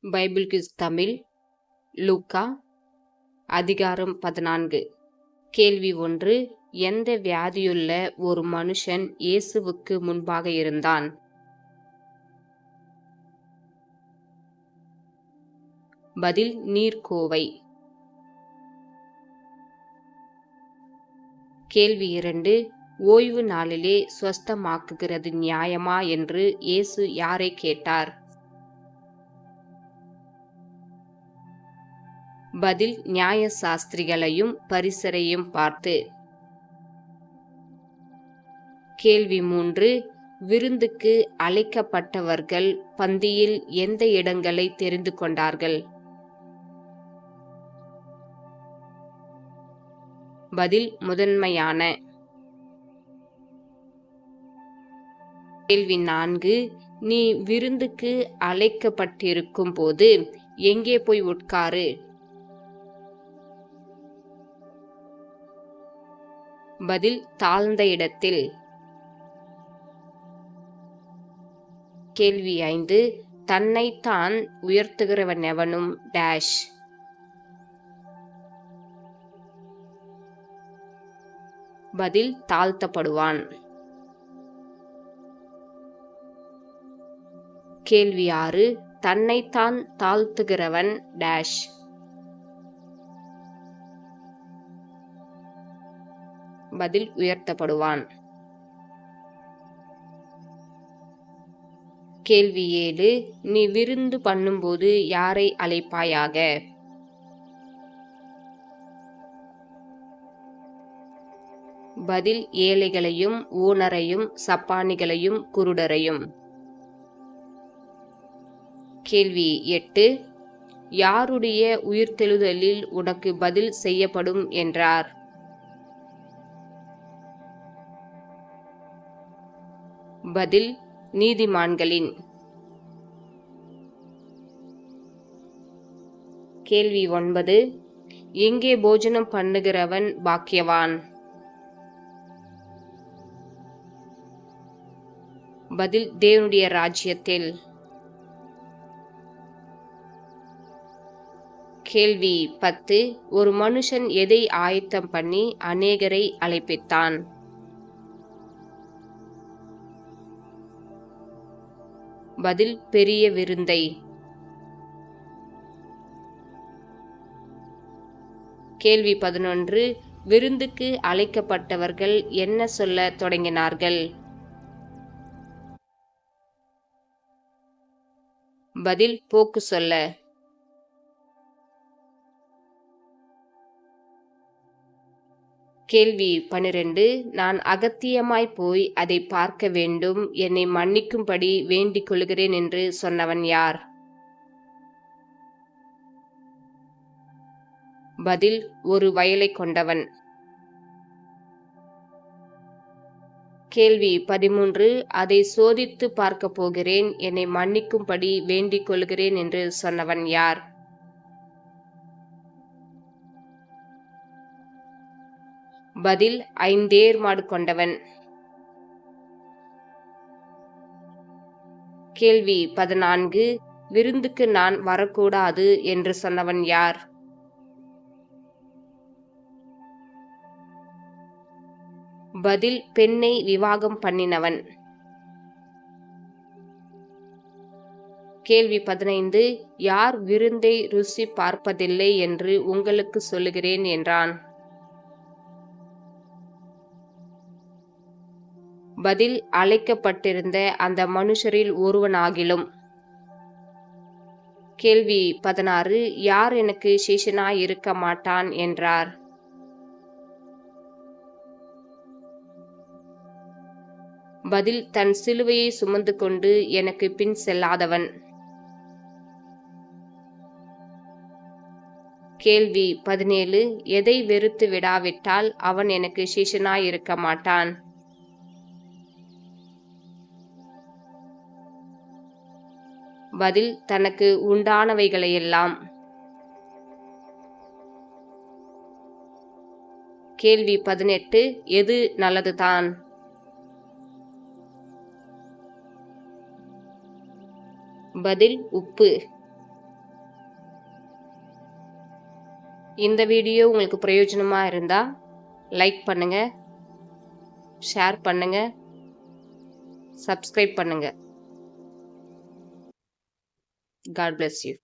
Bible kiss Tamil லூக்கா அதிகாரம் பதினான்கு. கேள்வி ஒன்று எந்த வியாதியுள்ள ஒரு மனுஷன் இயேசுவுக்கு முன்பாக இருந்தான்? பதில் நீர்க்கோவை. கேள்வி இரண்டு ஓய்வு நாளிலே ஸ்வஸ்தமாக்குகிறது நியாயமா என்று இயேசு யாரை கேட்டார்? பதில் நியாய சாஸ்திரிகளையும் பரிசரையும் பார்த்து. கேள்வி மூன்று விருந்துக்கு அழைக்கப்பட்டவர்கள் பந்தியில் எந்த இடங்களை தெரிந்து கொண்டார்கள்? பதில் முதன்மையான. கேள்வி நான்கு நீ விருந்துக்கு அழைக்கப்பட்டிருக்கும் போது எங்கே போய் உட்காரு? பதில் தாழ்ந்த இடத்தில். கேள்வி ஐந்து தன்னைத்தான் உயர்த்துகிறவன் எவனும்? டேஷ் பதில் தாழ்த்தப்படுவான். கேள்வி ஆறு தன்னைத்தான் தாழ்த்துகிறவன்? டேஷ் பதில் உயர்த்தப்படுவான். கேள்வி ஏழு நீ விருந்து பண்ணும்போது யாரை அழைப்பாயாக? பதில் ஏழைகளையும் ஊனரையும் சப்பானிகளையும் குருடரையும். கேள்வி எட்டு யாருடைய உயிர்த்தெழுதலில் உனக்கு பதில் செய்யப்படும் என்றார்? பதில் நீதிமான்களின். கேள்வி ஒன்பது எங்கே போஜனம் பண்ணுகிறவன் பாக்கியவான்? பதில் தேவனுடைய ராஜ்யத்தில். கேள்வி பத்து ஒரு மனுஷன் எதை ஆயத்தம் பண்ணி அநேகரை அழைப்பித்தான்? பதில் பெரிய விருந்தை கேள்வி பதினொன்று விருந்துக்கு அழைக்கப்பட்டவர்கள் என்ன சொல்ல தொடங்கினார்கள்? பதில் போக்கு சொல்ல. கேள்வி பனிரெண்டு. நான் அகத்தியமாய் போய் அதை பார்க்க வேண்டும். என்னை மன்னிக்கும்படி வேண்டிக் கொள்கிறேன் என்று சொன்னவன் யார்? பதில் ஒரு வயலை கொண்டவன். கேள்வி பதிமூன்று. அதை சோதித்து பார்க்க போகிறேன். என்னை மன்னிக்கும்படி வேண்டிக் கொள்கிறேன் என்று சொன்னவன் யார்? பதில் ஐந்தேர் மாடு கொண்டவன். கேள்வி பதினான்கு விருந்துக்கு நான் வரக்கூடாது என்று சொன்னவன் யார்? பதில் பெண்ணை விவாகம் பண்ணினவன். கேள்வி பதினைந்து யார் விருந்தை ருசி பார்ப்பதில்லை என்று உங்களுக்கு சொல்லுகிறேன் என்றான். பதில் அழைக்கப்பட்டிருந்த அந்த மனுஷரில் ஒருவனாகிலும். கேள்வி பதினாறு யார் எனக்கு சேஷனாய் இருக்க மாட்டான் என்றார். பதில் தன் சிலுவையை சுமந்து கொண்டு எனக்கு பின் செல்லாதவன். கேள்வி பதினேழு எதை வெறுத்து விடாவிட்டால் அவன் எனக்கு சிஷனாய் இருக்க மாட்டான்? பதில் தனக்கு உண்டானவைகளையெல்லாம். கேள்வி பதினெட்டு எது நல்லதுதான்? பதில் உப்பு. இந்த வீடியோ உங்களுக்கு பிரயோஜனமாக இருந்தால் லைக் பண்ணுங்கள் ஷேர் பண்ணுங்கள் சப்ஸ்கிரைப் பண்ணுங்கள் God bless you.